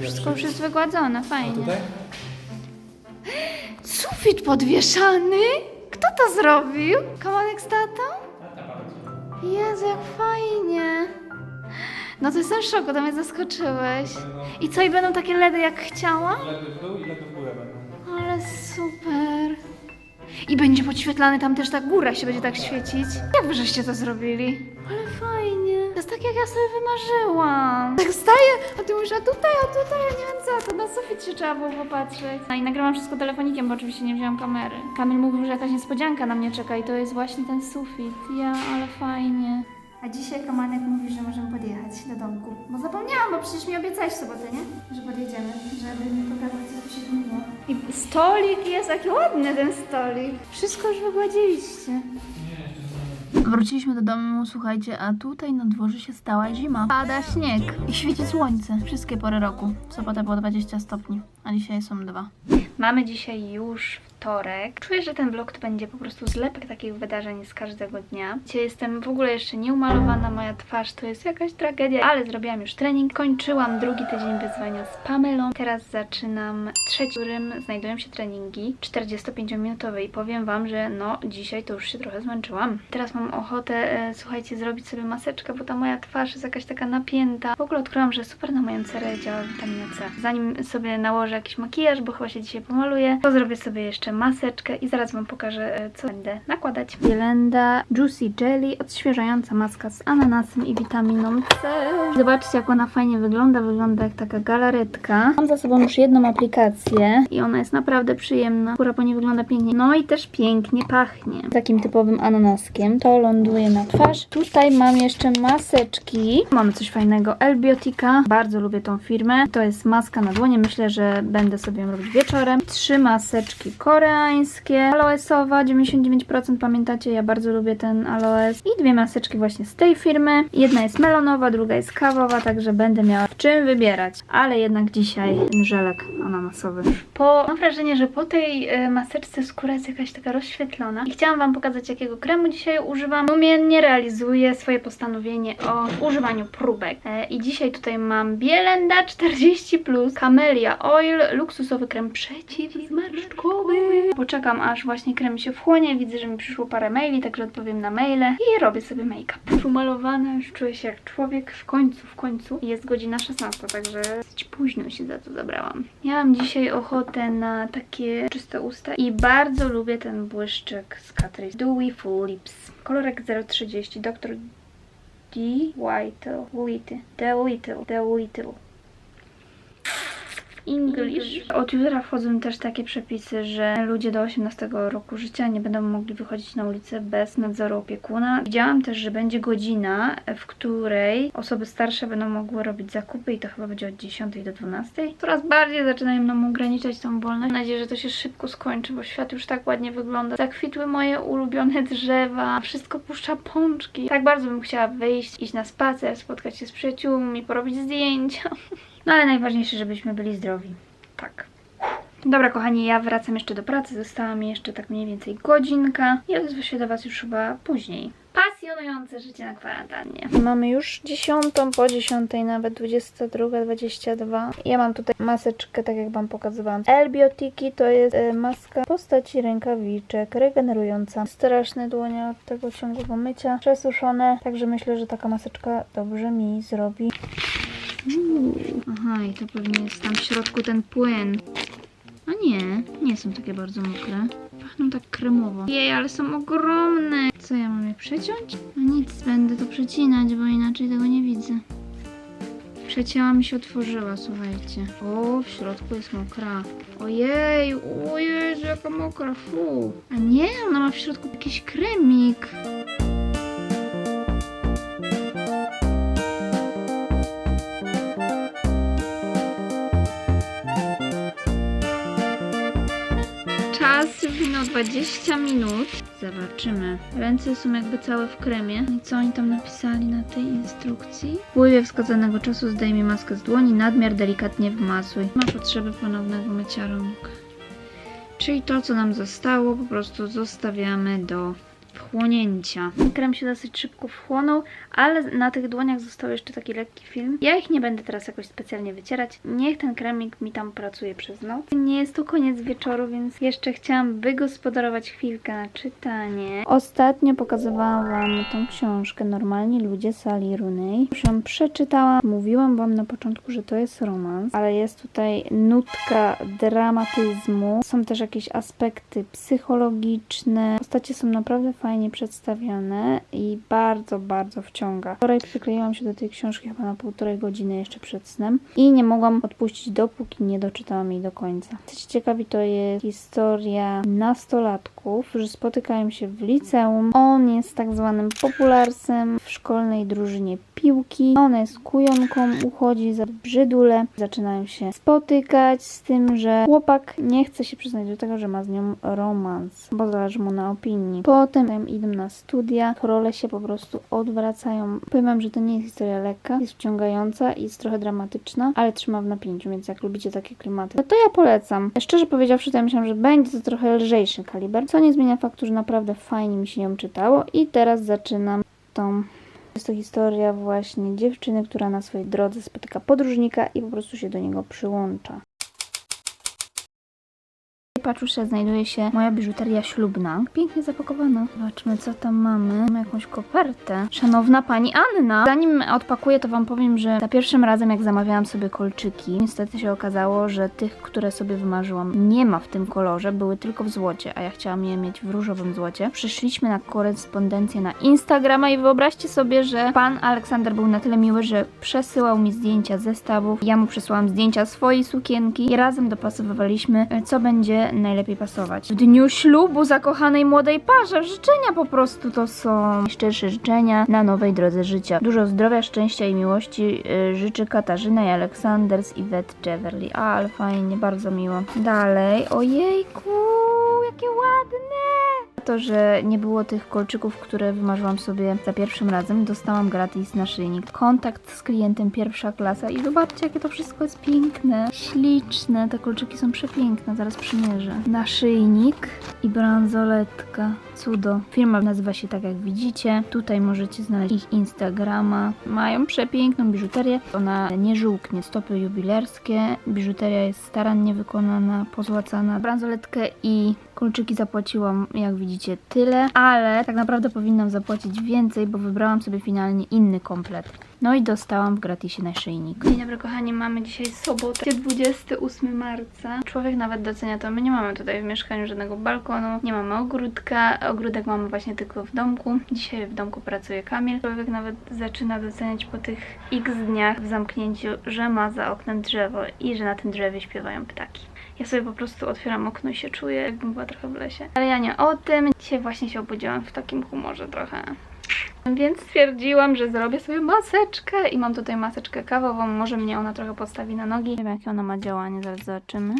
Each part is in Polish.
Wszystko już jest wygładzone, A fajnie. tutaj? Sufit podwieszany? Kto to zrobił? Kamanek z tatą? Jezu, jak fajnie. No to jestem w szoku, to mnie zaskoczyłeś. I co, i będą takie LEDy jak chciałam? Ledy w dół i ledy w górę będą. Ale super. I będzie podświetlany tam też ta góra się będzie tak świecić. Jak wy żeście to zrobili? Ale fajnie. Jest tak jak ja sobie wymarzyłam. Tak staję, a ty mówisz, a tutaj, a tutaj, ja nie wiem co, to na sufit się trzeba było popatrzeć. No i nagrywam wszystko telefonikiem, bo oczywiście nie wziąłam kamery. Kamil mówił, że jakaś niespodzianka na mnie czeka i to jest właśnie ten sufit. Ja, ale fajnie. A dzisiaj Kamanek mówi, że możemy podjechać do domku. Bo zapomniałam, bo przecież mi obiecałeś w sobotę, nie? Że podjedziemy, żeby mi pokazać, co tu się zmieniło. I stolik jest, jaki ładny ten stolik. Wszystko już wygładziliście. Wróciliśmy do domu, słuchajcie, a tutaj na dworze się stała zima. Pada śnieg i świeci słońce. Wszystkie pory roku. W sobotę było 20 stopni, a dzisiaj są dwa. Mamy dzisiaj już wtorek. Czuję, że ten vlog to będzie po prostu zlepek takich wydarzeń z każdego dnia. Dzisiaj jestem w ogóle jeszcze nieumalowana, moja twarz to jest jakaś tragedia, ale zrobiłam już trening. Kończyłam drugi tydzień wyzwania z Pamelą. Teraz zaczynam trzeci, w którym znajdują się treningi 45-minutowe i powiem Wam, że no dzisiaj to już się trochę zmęczyłam. Teraz mam ochotę, e, słuchajcie, zrobić sobie maseczkę, bo ta moja twarz jest jakaś taka napięta. W ogóle odkryłam, że super na moją cerę działa witamina C. Zanim sobie nałożę jakiś makijaż, bo chyba się dzisiaj pomaluję, to zrobię sobie jeszcze maseczkę i zaraz Wam pokażę, e, co będę nakładać. Bielenda Juicy Jelly, odświeżająca maska z ananasem i witaminą C. Zobaczcie, jak ona fajnie wygląda. Wygląda jak taka galaretka. Mam za sobą już jedną aplikację i ona jest naprawdę przyjemna. Skóra po niej wygląda pięknie. No i też pięknie pachnie. Takim typowym ananaskiem. To ląduje na twarz. Tutaj mam jeszcze maseczki. Mamy coś fajnego. Elbiotika. Bardzo lubię tą firmę. To jest maska na dłonie. Myślę, że będę sobie ją robić wieczorem. Trzy maseczki koreańskie. Aloesowa 99%. Pamiętacie, ja bardzo lubię ten aloes. I dwie maseczki właśnie z tej firmy. Jedna jest melonowa, druga jest kawowa, także będę miała w czym wybierać. Ale jednak dzisiaj żelek ananasowy. Po, mam wrażenie, że po tej e, maseczce skóra jest jakaś taka rozświetlona. I chciałam Wam pokazać, jakiego kremu dzisiaj używam. Umiennie realizuję swoje postanowienie o używaniu próbek. E, I dzisiaj tutaj mam Bielenda 40+, Camellia Oil, luksusowy krem przeciwzmarszczkowy. Poczekam, aż właśnie krem się wchłonie. Widzę, że mi przyszło parę maili, także odpowiem na maile i robię sobie make-up. Umalowana, już czuję się jak człowiek w końcu, w końcu. Jest godzina 16, także dosyć późno się za to zabrałam. Miałam dzisiaj ochotę na takie czyste usta i bardzo lubię ten błyszczyk z Catrice Dewy Full Lips. Kolorek 030 Dr. D. White. White. The White. The White. English. Od jutra wchodzą też takie przepisy, że ludzie do 18 roku życia nie będą mogli wychodzić na ulicę bez nadzoru opiekuna. Widziałam też, że będzie godzina, w której osoby starsze będą mogły robić zakupy i to chyba będzie od 10 do 12. Coraz bardziej zaczynają nam ograniczać tą wolność. Mam nadzieję, że to się szybko skończy, bo świat już tak ładnie wygląda. Zakwitły moje ulubione drzewa, wszystko puszcza pączki. Tak bardzo bym chciała wyjść, iść na spacer, spotkać się z przyjaciółmi, porobić zdjęcia. No ale najważniejsze, żebyśmy byli zdrowi. Tak. Dobra, kochani, ja wracam jeszcze do pracy. Została mi jeszcze tak mniej więcej godzinka. I odezwę się do Was już chyba później. Pasjonujące życie na kwarantannie. Mamy już dziesiątą, po dziesiątej nawet, 22, 22. Ja mam tutaj maseczkę, tak jak Wam pokazywałam. Elbiotiki to jest e, maska w postaci rękawiczek, regenerująca. Straszne dłonie od tego ciągłego mycia, przesuszone. Także myślę, że taka maseczka dobrze mi zrobi. Aha, i to pewnie jest tam w środku ten płyn. A nie, nie są takie bardzo mokre. Pachną tak kremowo. Jej, ale są ogromne. Co, ja mam je przeciąć? No nic, będę to przecinać, bo inaczej tego nie widzę. Przecięła mi się otworzyła, słuchajcie. O, w środku jest mokra. Ojej, ojej, jaka mokra, fu. A nie, ona ma w środku jakiś kremik. 20 minut. Zobaczymy. Ręce są jakby całe w kremie. I co oni tam napisali na tej instrukcji? W upływie wskazanego czasu zdejmij maskę z dłoni, nadmiar delikatnie wmasuj. Ma potrzeby ponownego mycia rąk. Czyli to, co nam zostało, po prostu zostawiamy do wchłonięcia. Krem się dosyć szybko wchłonął, ale na tych dłoniach został jeszcze taki lekki film. Ja ich nie będę teraz jakoś specjalnie wycierać. Niech ten kremik mi tam pracuje przez noc. Nie jest to koniec wieczoru, więc jeszcze chciałam wygospodarować chwilkę na czytanie. Ostatnio pokazywałam Wam tą książkę Normalni ludzie Sali Runej. Już ją przeczytałam. Mówiłam Wam na początku, że to jest romans, ale jest tutaj nutka dramatyzmu. Są też jakieś aspekty psychologiczne. Postacie są naprawdę fajnie przedstawione i bardzo, bardzo wciąga. Wczoraj przykleiłam się do tej książki chyba na półtorej godziny jeszcze przed snem i nie mogłam odpuścić dopóki nie doczytałam jej do końca. Jesteście ciekawi, to jest historia nastolatków, którzy spotykają się w liceum. On jest tak zwanym popularsem w szkolnej drużynie piłki. Ona jest kujonką, uchodzi za brzydule. Zaczynają się spotykać z tym, że chłopak nie chce się przyznać do tego, że ma z nią romans, bo zależy mu na opinii. Potem idą na studia, role się po prostu odwracają. Powiem że to nie jest historia lekka, jest wciągająca i jest trochę dramatyczna, ale trzyma w napięciu, więc jak lubicie takie klimaty, to ja polecam. Szczerze powiedziawszy, to ja myślałam, że będzie to trochę lżejszy kaliber, co nie zmienia faktu, że naprawdę fajnie mi się ją czytało i teraz zaczynam tą jest to historia właśnie dziewczyny, która na swojej drodze spotyka podróżnika i po prostu się do niego przyłącza. Paczusze znajduje się moja biżuteria ślubna. Pięknie zapakowana. Zobaczmy, co tam mamy. Mamy jakąś kopertę. Szanowna pani Anna! Zanim odpakuję, to wam powiem, że za pierwszym razem, jak zamawiałam sobie kolczyki, niestety się okazało, że tych, które sobie wymarzyłam, nie ma w tym kolorze. Były tylko w złocie, a ja chciałam je mieć w różowym złocie. Przyszliśmy na korespondencję na Instagrama i wyobraźcie sobie, że pan Aleksander był na tyle miły, że przesyłał mi zdjęcia zestawów. Ja mu przesłałam zdjęcia swojej sukienki i razem dopasowywaliśmy, co będzie najlepiej pasować. W dniu ślubu zakochanej młodej parze życzenia po prostu to są szczersze życzenia na nowej drodze życia. Dużo zdrowia, szczęścia i miłości y, życzy Katarzyna i Aleksander z Yvette Cheverly. Ale fajnie, bardzo miło. Dalej, ojejku, jakie ładne! To, że nie było tych kolczyków, które wymarzyłam sobie za pierwszym razem, dostałam gratis naszyjnik. Kontakt z klientem pierwsza klasa i zobaczcie, jakie to wszystko jest piękne, śliczne. Te kolczyki są przepiękne, zaraz przymierzę. Naszyjnik i bransoletka. Cudo. Firma nazywa się tak, jak widzicie. Tutaj możecie znaleźć ich Instagrama. Mają przepiękną biżuterię. Ona nie żółknie. Stopy jubilerskie. Biżuteria jest starannie wykonana, pozłacana. Bransoletkę i kolczyki zapłaciłam, jak widzicie, tyle, ale tak naprawdę powinnam zapłacić więcej, bo wybrałam sobie finalnie inny komplet. No i dostałam w gratisie naszyjnik. Dzień dobry kochani, mamy dzisiaj sobotę, 28 marca. Człowiek nawet docenia to, my nie mamy tutaj w mieszkaniu żadnego balkonu, nie mamy ogródka, ogródek mamy właśnie tylko w domku. Dzisiaj w domku pracuje Kamil. Człowiek nawet zaczyna doceniać po tych x dniach w zamknięciu, że ma za oknem drzewo i że na tym drzewie śpiewają ptaki. Ja sobie po prostu otwieram okno i się czuję, jakbym była trochę w lesie. Ale ja nie o tym. Dzisiaj właśnie się obudziłam w takim humorze trochę. Więc stwierdziłam, że zrobię sobie maseczkę i mam tutaj maseczkę kawową. Może mnie ona trochę postawi na nogi. Nie wiem, jakie ona ma działanie, zaraz zobaczymy.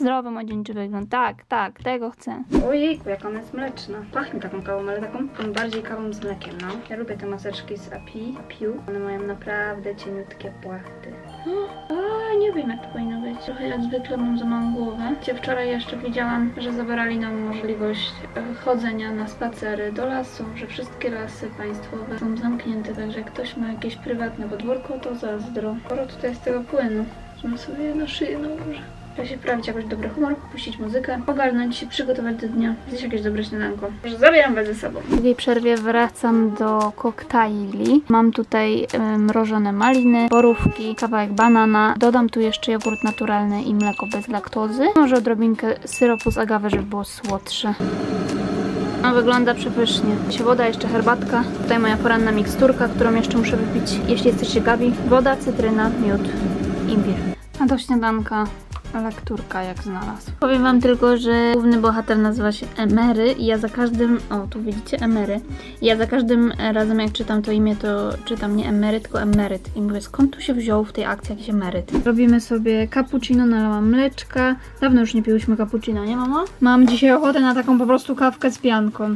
Zdrowy młodzieńczy wygląd. Tak, tak, tego chcę. Ojejku, jak ona jest mleczna. Pachnie taką kawą, ale taką, bardziej kawą z mlekiem, no. Ja lubię te maseczki z Api, Apiu. One mają naprawdę cieniutkie płachty. A, nie wiem jak to powinno być. Trochę jak zwykle mam za małą głowę. Cię wczoraj jeszcze widziałam, że zabrali nam możliwość e, chodzenia na spacery do lasu, że wszystkie lasy państwowe są zamknięte, także jak ktoś ma jakieś prywatne podwórko, to zazdro. Sporo tutaj jest tego płynu, żebym sobie na szyję nałożę. Trzeba się wprawić jakoś dobry humor, puścić muzykę, ogarnąć się, przygotować do dnia, zjeść jakieś dobre śniadanko. Że zabieram was ze sobą. W drugiej przerwie wracam do koktajli. Mam tutaj mrożone maliny, borówki, kawałek banana. Dodam tu jeszcze jogurt naturalny i mleko bez laktozy. Może odrobinkę syropu z agawy, żeby było słodsze. No, wygląda przepysznie. Się woda, jeszcze herbatka. Tutaj moja poranna miksturka, którą jeszcze muszę wypić. Jeśli jesteście ciekawi, woda, cytryna, miód, imbir. A do śniadanka lekturka jak znalazł. Powiem wam tylko, że główny bohater nazywa się Emery i ja za każdym, o tu widzicie Emery, ja za każdym razem jak czytam to imię, to czytam nie Emery, tylko Emeryt i mówię skąd tu się wziął w tej akcji jakiś Emeryt. Robimy sobie cappuccino, nalałam mleczka. Dawno już nie piłyśmy cappuccino, nie mamo? Mam dzisiaj ochotę na taką po prostu kawkę z pianką.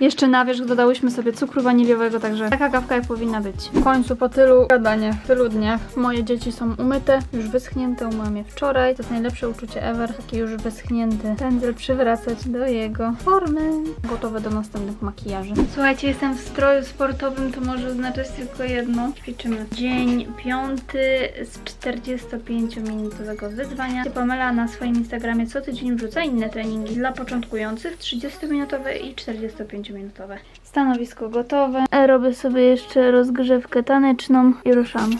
Jeszcze na wierzch dodałyśmy sobie cukru waniliowego, także taka kawka jak powinna być. W końcu po tylu gadaniach, tylu dniach, moje dzieci są umyte, już wyschnięte, umyłam je wczoraj. To jest najlepsze uczucie ever, taki już wyschnięty pędzel przywracać do jego formy. Gotowe do następnych makijaży. Słuchajcie, jestem w stroju sportowym, to może oznaczać tylko jedno. Ćwiczymy. Dzień piąty z 45-minutowego wyzwania. Pamela na swoim Instagramie co tydzień wrzuca inne treningi dla początkujących, 30-minutowe i 45-minutowe. Stanowisko gotowe. E, Robię sobie jeszcze rozgrzewkę taneczną i ruszamy.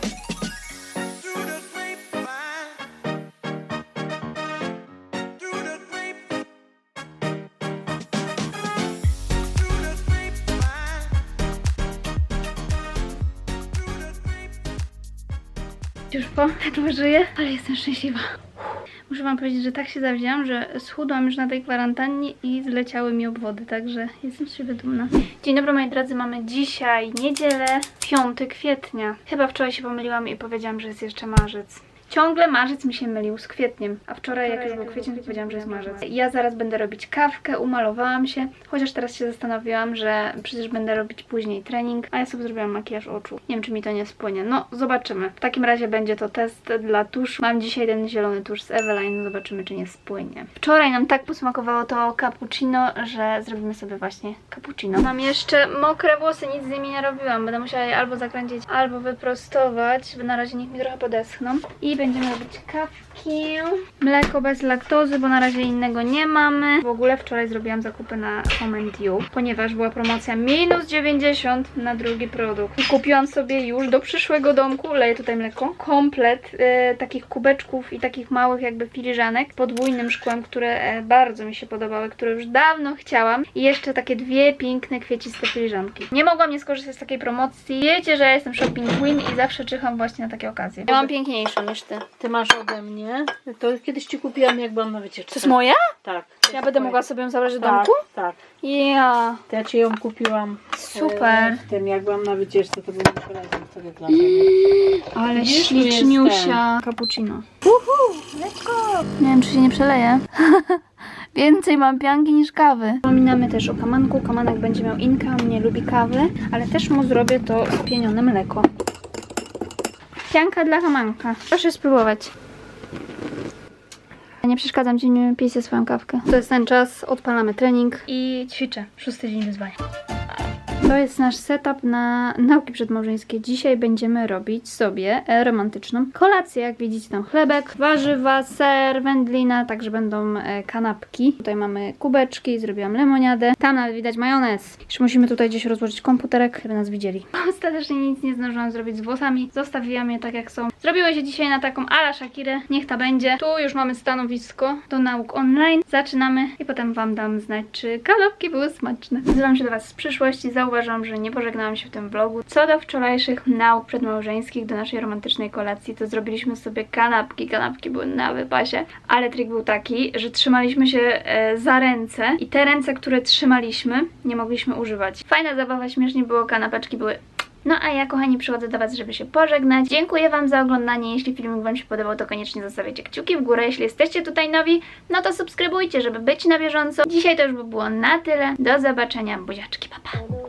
Już po, ledwo żyję, ale jestem szczęśliwa. Muszę wam powiedzieć, że tak się zawzięłam, że schudłam już na tej kwarantannie i zleciały mi obwody, także jestem z siebie dumna. Dzień dobry moi drodzy, mamy dzisiaj niedzielę, 5 kwietnia. Chyba wczoraj się pomyliłam i powiedziałam, że jest jeszcze marzec. Ciągle marzec mi się mylił z kwietniem, a wczoraj jak już był kwiecień, to powiedziałam, że jest marzec. Ja zaraz będę robić kawkę, umalowałam się, chociaż teraz się zastanowiłam, że przecież będę robić później trening, a ja sobie zrobiłam makijaż oczu. Nie wiem, czy mi to nie spłynie. No, zobaczymy. W takim razie będzie to test dla tuszu. Mam dzisiaj ten zielony tusz z Eveline, zobaczymy, czy nie spłynie. Wczoraj nam tak posmakowało to cappuccino, że zrobimy sobie właśnie cappuccino. Mam jeszcze mokre włosy, nic z nimi nie robiłam. Będę musiała je albo zakręcić, albo wyprostować, bo na razie niech mi trochę podeschną. I będziemy robić kawki. Mleko bez laktozy, bo na razie innego nie mamy. W ogóle wczoraj zrobiłam zakupy na Home You, ponieważ była promocja minus 90 na drugi produkt. I kupiłam sobie już do przyszłego domku, leję tutaj mleko, komplet e, takich kubeczków i takich małych jakby filiżanek podwójnym szkłem, które e, bardzo mi się podobały, które już dawno chciałam. I jeszcze takie dwie piękne kwieciste filiżanki. Nie mogłam nie skorzystać z takiej promocji. Wiecie, że ja jestem shopping queen i zawsze czyham właśnie na takie okazje. Mam piękniejszą niż ty. Ty masz ode mnie. To kiedyś ci kupiłam, jak byłam na wycieczce. To jest moja? Tak. Ja będę mogła sobie ją zabrać do tak, domku? Tak. Ja, To ja ci ją kupiłam. super. e, W tym, jak byłam na wycieczce, to był mój prezent wtedy dla. Ale Widzisz, tu jest śliczniusia cappuccino. Nie wiem, czy się nie przeleje. Więcej mam pianki niż kawy. Wspominamy też o kamanku. Kamanek będzie miał inka, nie lubi kawy, ale też mu zrobię to spienione mleko. Pianka dla kamanka. Proszę spróbować. Nie przeszkadzam ci, nie pij sobie swoją kawkę. To jest ten czas, odpalamy trening i ćwiczę. Szósty dzień wyzwania. To jest nasz setup na nauki przedmałżeńskie. Dzisiaj będziemy robić sobie e, romantyczną kolację. Jak widzicie tam chlebek, warzywa, ser, wędlina, także będą e, kanapki. Tutaj mamy kubeczki, zrobiłam lemoniadę. Tam nawet widać majonez. Jeszcze musimy tutaj gdzieś rozłożyć komputerek, żeby nas widzieli. Ostatecznie nic nie zdążyłam zrobić z włosami. Zostawiłam je tak jak są. Zrobiło się dzisiaj na taką ala Shakirę. Niech ta będzie. Tu już mamy stanowisko do nauk online. Zaczynamy i potem Wam dam znać, czy kanapki były smaczne. Zwracam się do Was z przyszłości. Zauważam, że nie pożegnałam się w tym vlogu. Co do wczorajszych nauk przedmałżeńskich, do naszej romantycznej kolacji, to zrobiliśmy sobie kanapki. Kanapki były na wypasie, ale trik był taki, że trzymaliśmy się e, za ręce i te ręce, które trzymaliśmy, nie mogliśmy używać. Fajna zabawa, śmiesznie było, kanapeczki były no a ja, kochani, przychodzę do Was, żeby się pożegnać. Dziękuję Wam za oglądanie. Jeśli filmik Wam się podobał, to koniecznie zostawiajcie kciuki w górę. Jeśli jesteście tutaj nowi, no to subskrybujcie, żeby być na bieżąco. Dzisiaj to już by było na tyle. Do zobaczenia. Buziaczki, papa. Pa.